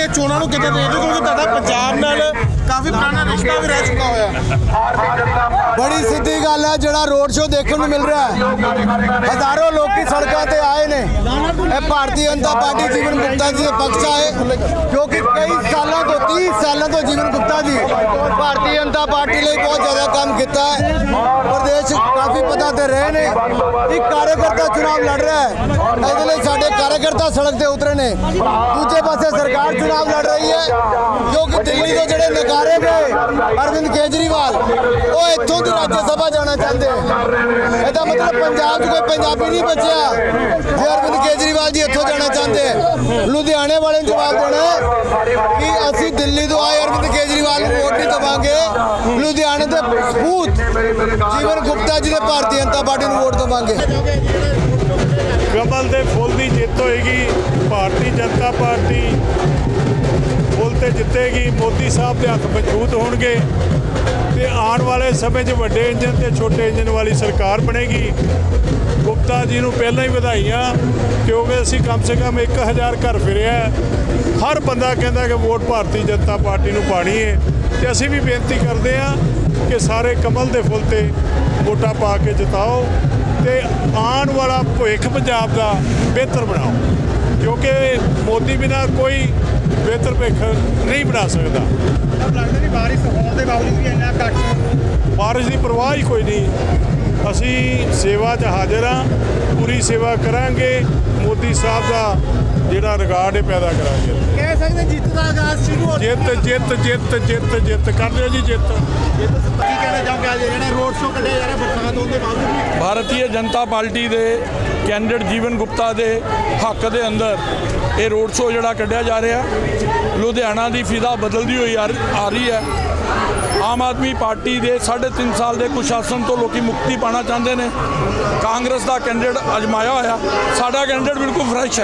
ਦੀਆਂ ਚੋਣਾਂ ਨੂੰ ਕਿਤੇ ਦੇਖਦੇ ਕਿਉਂਕਿ ਤੁਹਾਡਾ ਪੰਜਾਬ ਨਾਲ ਕਾਫੀ ਪੁਰਾਣਾ ਰਿਸ਼ਤਾ ਵੀ ਰਹਿ ਚੁੱਕਾ ਹੋਇਆ। ਬੜੀ ਸਿੱਧੀ ਗੱਲ ਹੈ, ਜਿਹੜਾ ਰੋਡ ਸ਼ੋਅ ਦੇਖਣ ਨੂੰ ਮਿਲ ਰਿਹਾ ਹੈ। ਹਜ਼ਾਰੋਂ ਲੋਕੀ ਸੜਕਾਂ ਤੇ ਆਏ ਨੇ। ਭਾਰਤੀ ਜਨਤਾ ਪਾਰਟੀ ਜੀਵਨ ਗੁਪਤਾ ਜੀ ਦੇ ਪੱਖ 'ਚ ਆਏ, ਕਿਉਂਕਿ ਕਈ ਸਾਲਾਂ ਤੋਂ 30 ਸਾਲਾਂ ਤੋਂ ਜੀਵਨ ਗੁਪਤਾ ਜੀ ਭਾਰਤੀ ਜਨਤਾ ਪਾਰਟੀ ਲਈ ਬਹੁਤ ਜ਼ਿਆਦਾ ਕੰਮ ਕੀਤਾ ਹੈ। ਪ੍ਰਦੇਸ਼ ਕਾਫੀ ਪਤਾ ਤੇ ਰਹੇ ਨੇ। ਇੱਕ ਕਾਰਜਕਰਤਾ ਚੁਣਾਵ ਲੜ ਰਿਹਾ ਹੈ। ਇਹਦੇ ਲਈ ਸਾਡੇ ਕਾਰਜਕਰਤਾ ਸੜਕ ਤੇ ਉਤਰੇ ਨੇ। ਦੂਜੇ ਪਾਸੇ ਸਰਕਾਰ ਚੁਣਾਵ ਲੜ ਰਹੀ ਹੈ, ਜੋ ਕਿ ਦਿੱਲੀ ਤੋਂ ਜਿਹੜੇ ਨਕਾਰੇ ਗਏ ਅਰਵਿੰਦ ਕੇਜਰੀਵਾਲ, ਉਹ ਇੱਥੋਂ ਦੀ ਰਾਜ ਸਭਾ ਜਾਣਾ ਚਾਹੁੰਦੇ ਆ। ਇਹਦਾ ਮਤਲਬ ਪੰਜਾਬ 'ਚ ਕੋਈ ਪੰਜਾਬੀ ਨਹੀਂ ਬਚਿਆ ਜੇ ਅਰਵਿੰਦ ਕੇਜਰੀਵਾਲ ਜੀ ਇੱਥੋਂ ਜਾਣਾ ਚਾਹੁੰਦੇ ਆ। ਲੁਧਿਆਣੇ ਵਾਲੇ ਨੂੰ ਜਵਾਬ ਦੇਣਾ ਕਿ ਅਸੀਂ ਦਿੱਲੀ ਤੋਂ ਆਏ ਅਰਵਿੰਦ ਕੇਜਰੀਵਾਲ ਨੂੰ ਵੋਟ ਨਹੀਂ ਦੇਵਾਂਗੇ। ਲੁਧਿਆਣੇ ਦੇ ਸਪੂਤ ਜੀਵਨ ਗੁਪਤਾ ਜੀ ਦੇ ਭਾਰਤੀ ਜਨਤਾ ਪਾਰਟੀ ਨੂੰ ਵੋਟ ਦੇਵਾਂਗੇ। ਕਮਲ ਦੇ ਫੁੱਲ ਦੀ ਜਿੱਤ ਹੋਏਗੀ, ਭਾਰਤੀ ਜਨਤਾ ਪਾਰਟੀ ਫੁੱਲ ਤੇ ਜਿੱਤੇਗੀ, ਮੋਦੀ ਸਾਹਿਬ ਦੇ ਹੱਥ ਮਜ਼ਬੂਤ ਹੋਣਗੇ ਤੇ ਆਉਣ ਵਾਲੇ ਸਮੇਂ 'ਚ ਵੱਡੇ ਇੰਜਨ ਤੇ ਛੋਟੇ ਇੰਜਨ ਵਾਲੀ ਸਰਕਾਰ ਬਣੇਗੀ। ਗੁਪਤਾ ਜੀ ਨੂੰ ਪਹਿਲਾਂ ਹੀ ਵਧਾਈਆਂ, ਕਿਉਂਕਿ ਅਸੀਂ ਕਮ ਸੇ ਕਮ 1000 ਘਰ ਫਿਰਿਆ ਹਰ ਬੰਦਾ ਕਹਿੰਦਾ ਕਿ ਵੋਟ ਭਾਰਤੀ ਜਨਤਾ ਪਾਰਟੀ ਨੂੰ ਪਾਣੀ ਹੈ ਤੇ ਅਸੀਂ ਵੀ ਬੇਨਤੀ ਕਰਦੇ ਹਾਂ ਕਿ ਸਾਰੇ ਕਮਲ ਦੇ ਫੁੱਲ ਤੇ ਵੋਟਾਂ ਪਾ ਕੇ ਜਿਤਾਓ। ਤੇ ਆਉਣ ਵਾਲਾ ਭਵਿੱਖ ਪੰਜਾਬ ਦਾ ਬਿਹਤਰ ਬਣਾਓ ਕਿਉਂਕਿ ਮੋਦੀ ਬਿਨਾ ਕੋਈ ਬਿਹਤਰ ਭਵਿੱਖ ਨਹੀਂ ਬਣਾ ਸਕਦਾ। ਲੱਗਦਾ ਨਹੀਂ ਬਾਰਿਸ਼ ਹੋਣ ਦੇ ਬਾਵਜੂਦ ਵੀ ਇੰਨਾ ਘੱਟ ਬਾਰਿਸ਼ ਦੀ ਪਰਵਾਹ ਹੀ ਕੋਈ ਨਹੀਂ। ਅਸੀਂ ਸੇਵਾ 'ਚ ਹਾਜ਼ਰ ਹਾਂ ਪੂਰੀ ਸੇਵਾ ਕਰਾਂਗੇ। ਮੋਦੀ ਸਾਹਿਬ ਦਾ ਜਿਹੜਾ ਰਿਕਾਰਡ ਹੈ ਪੈਦਾ ਕਰਾਂਗੇ ਕਹਿ ਸਕਦੇ ਜਿੱਤ ਦਾ ਆਗਾਜ਼ ਸ਼ੁਰੂ ਹੋ ਜਿੱਤ ਜਿੱਤ ਜਿੱਤ ਜਿੱਤ ਜਿੱਤ। ਕਰ ਦਿਓ ਜੀ ਜਿੱਤ। ਕੀ ਕਹਿਣਾ ਚਾਹੋਗੇ ਅੱਜ ਜਿਹੜਾ ਰੋਡ ਸ਼ੋਅ ਕੱਢਿਆ ਜਾ ਰਿਹਾ ਬਰਸਾਤ ਹੋਣ ਦੇ ਬਾਵਜੂਦ? ਵੀ ਭਾਰਤੀ ਜਨਤਾ ਪਾਰਟੀ ਦੇ ਕੈਂਡੀਡੇਟ ਜੀਵਨ ਗੁਪਤਾ ਦੇ ਹੱਕ ਦੇ ਅੰਦਰ ਇਹ ਰੋਡ ਸ਼ੋਅ ਜਿਹੜਾ ਕੱਢਿਆ ਜਾ ਰਿਹਾ। ਲੁਧਿਆਣਾ ਦੀ ਫਿਜ਼ਾ ਬਦਲਦੀ ਹੋਈ ਆ ਆ ਰਹੀ ਹੈ। ਆਮ ਆਦਮੀ ਪਾਰਟੀ ਦੇ 3.5 ਸਾਲ ਦੇ ਕੁਸ਼ਾਸਨ ਤੋਂ ਲੋਕੀ ਮੁਕਤੀ ਪਾਣਾ ਚਾਹੁੰਦੇ ਨੇ। ਕਾਂਗਰਸ ਦਾ ਕੈਂਡੀਡੇਟ ਅਜਮਾਇਆ ਹੋਇਆ। ਸਾਡਾ ਕੈਂਡੀਡੇਟ Ürünler biल्कुल फ्रेश